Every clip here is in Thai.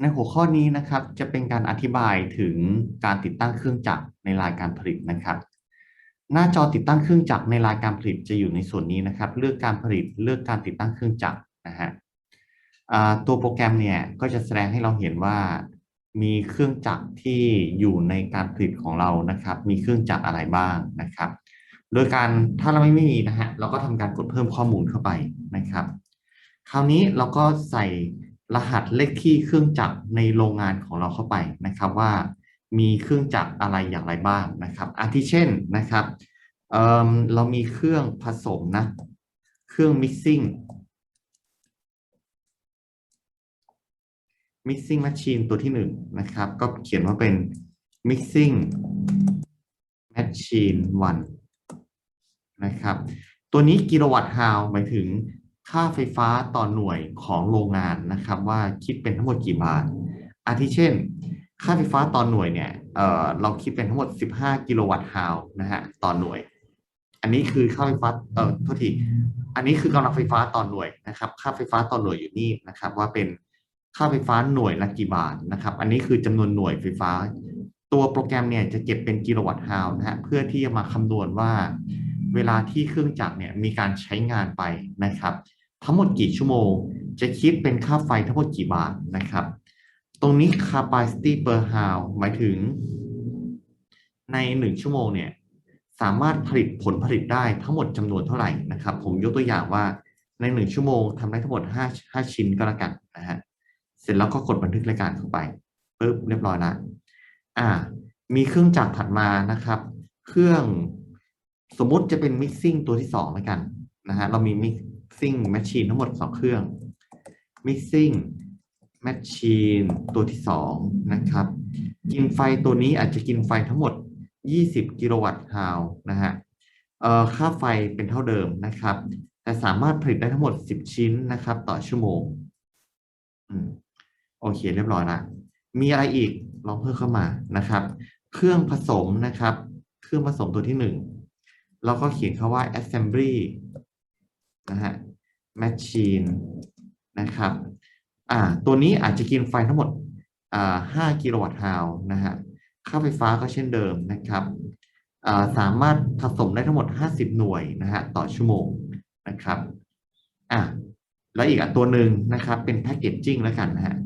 ในหัวข้อนี้นะครับจะเป็นการอธิบายถึงการติดตั้งเครื่องจักรในรายการผลิตนะครับ หน้าจอติดตั้งเครื่องจักรในรายการผลิตจะอยู่ในส่วนนี้นะครับ เลือกการผลิตเลือกการติดตั้งเครื่องจักรนะฮะตัวโปรแกรมเนี่ยก็จะแสดงให้เราเห็นว่ามีเครื่องจักรที่อยู่ในการผลิตของเรานะครับ มีเครื่องจักรอะไรบ้างนะครับ โดยการถ้าเราไม่มีนะฮะเราก็ทำการกดเพิ่มข้อมูลเข้าไปนะครับ คราวนี้เราก็ใส่ รหัสเลขที่เครื่องจักรในโรงงานของเราเข้าไปนะครับว่ามีเครื่องจักรอะไรอย่างไรบ้างนะครับ อาทิเช่นนะครับเเรามีเครื่องผสมนะ เครื่อง mixing mixing machine ตัวที่หนึ่งนะครับ ก็เขียนว่าเป็น mixing machine 1นะครับ ตัวนี้กิโลวัตต์ฮาวหมายถึง ค่าไฟฟ้าต่อหน่วยของโรงงานนะครับ ว่าคิดเป็นทั้งหมดกี่บาท อาทิเช่น ค่าไฟฟ้าต่อหน่วยเนี่ยเเราคิดเป็นทั้งหมด 15 กิโลวัตต์ฮาวนะฮะต่อหน่วย อันนี้คือค่าไฟฟ้าเอ่อโทษทีอันนี้คือกำลังไฟฟ้าต่อหน่วยนะครับ ค่าไฟฟ้าต่อหน่วยอยู่นี่นะครับ ว่าเป็นค่าไฟฟ้าหน่วยละกี่บาทนะครับ อันนี้คือจำนวนหน่วยไฟฟ้า ตัวโปรแกรมเนี่ยจะเก็บเป็นกิโลวัตต์ฮาวนะฮะเพื่อที่จะมาคำนวณว่า เวลาที่เครื่องจักรเนี่ยมีการใช้งานไปนะครับ ทั้งหมดกี่ชั่วโมง จะคิดเป็นค่าไฟทั้งหมดกี่บาทนะครับ ตรงนี้ capacity per hour หมายถึง ในหนึ่งชั่วโมงเนี่ยสามารถผลิตผลผลิตได้ทั้งหมดจำนวนเท่าไหร่นะครับ ผมยกตัวอย่างว่าในหนึ่งชั่วโมงทำได้ทั้งหมดห้าห้าชิ้นก็แล้วกันนะฮะเสร็จแล้วก็กดบันทึกรายการเข้าไปปึ๊บเรียบร้อยละอ่า มีเครื่องจักรถัดมานะครับ เครื่องสมมติจะเป็น mixing ตัวที่สองแล้วกันนะฮะเรามี mixing machine ทั้งหมดสองเครื่อง mixing machine ตัวที่สองนะครับ กินไฟตัวนี้อาจจะกินไฟทั้งหมด 20 กิโลวัตต์ฮาวนะฮะเอ่อค่าไฟเป็นเท่าเดิมนะครับ แต่สามารถผลิตได้ทั้งหมด 10 ชิ้นนะครับ ต่อชั่วโมงอืมโอเคเรียบร้อยละมีอะไรอีกลองเพิ่มเข้ามานะครับ เครื่องผสมนะครับ เครื่องผสมตัวที่หนึ่งเราก็เขียนคาว่า assembly นะฮะ machine นะครับอ่าตัวนี้อาจจะกินไฟทั้งหมดอ่า5กิโลวัตต์ฮาวนะฮะค่าไฟฟ้าก็เช่นเดิมนะครับอ่าสามารถผสมได้ทั้งหมด 50 หน่วยนะฮะต่อชั่วโมงนะครับอ่าแล้วอีกอันตัวหนึ่งนะครับ เป็น packaging แล้วกันนะฮะ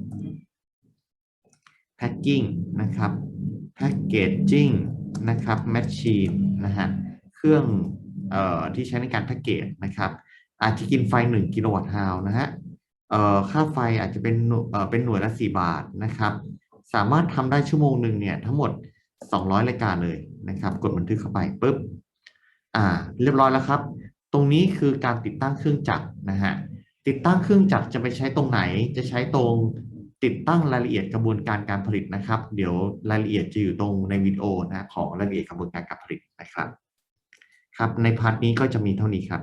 packing นะครับ packaging นะครับ machine นะฮะเครื่องเอ่อที่ใช้ในการแพ็กเกจนะครับ อาจจะกินไฟ1กิโลวัตต์ฮาวนะฮะเอ่อค่าไฟอาจจะเป็นเอ่อเป็นหน่วยละ4บาทนะครับ สามารถทำได้ชั่วโมงหนึ่งเนี่ยทั้งหมด 200 รายการเลยนะครับ กดบันทึกเข้าไปปุ๊บอ่า เรียบร้อยแล้วครับ ตรงนี้คือการติดตั้งเครื่องจักรนะฮะติดตั้งเครื่องจักรจะไปใช้ตรงไหน จะใช้ตรงติดตั้งรายละเอียดกระบวนการการผลิตนะครับ เดี๋ยวรายละเอียดจะอยู่ตรงในวิดีโอนะของรายละเอียดกระบวนการการผลิตนะครับ ครับในพาร์ทนี้ก็จะมีเท่านี้ครับ